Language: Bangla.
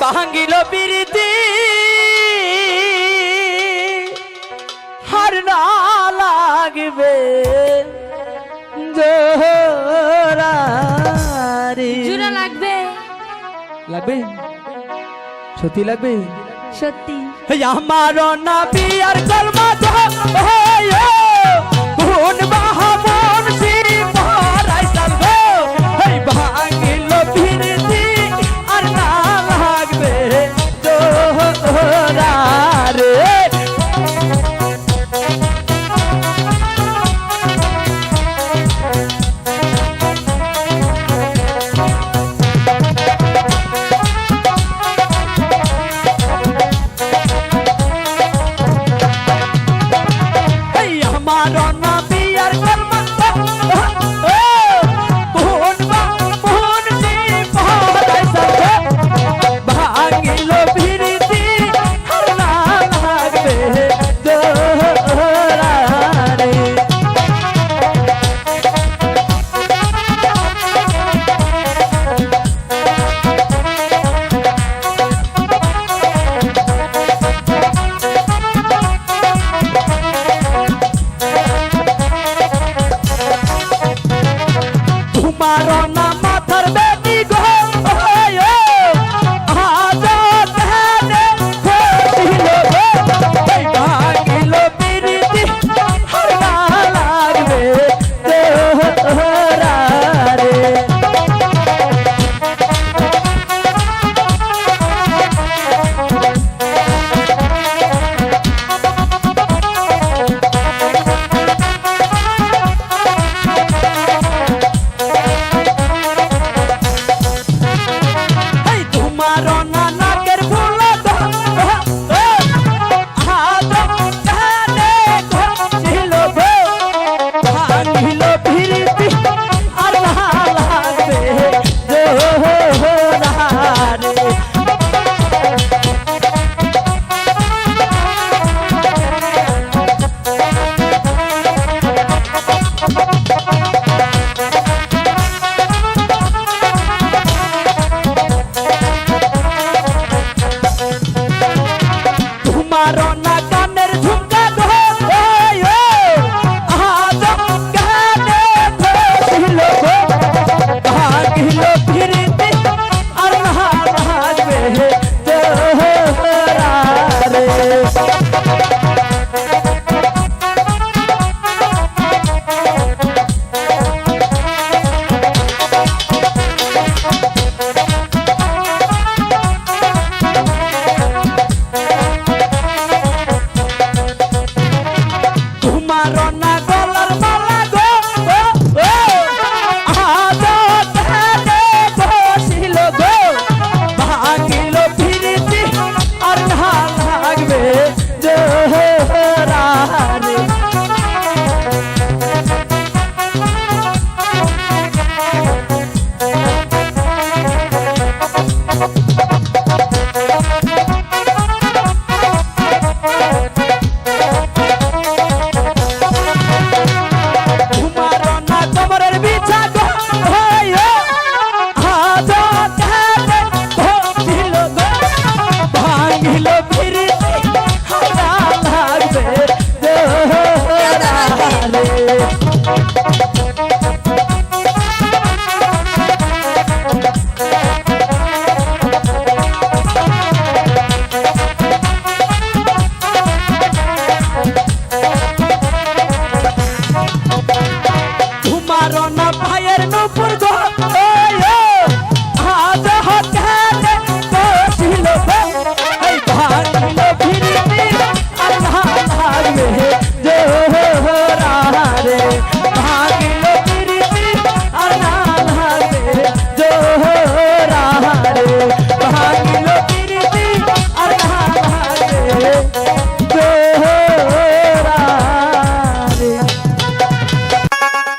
ভাঙিল বিরতি হার না লাগবে জোড়া লাগবে। লাগবে? সত্যি লাগবে? সত্যি। আমার না বিয়ার কলমা হে কোন বাহা I don't know. পারো না কানের ঝুমকা উপর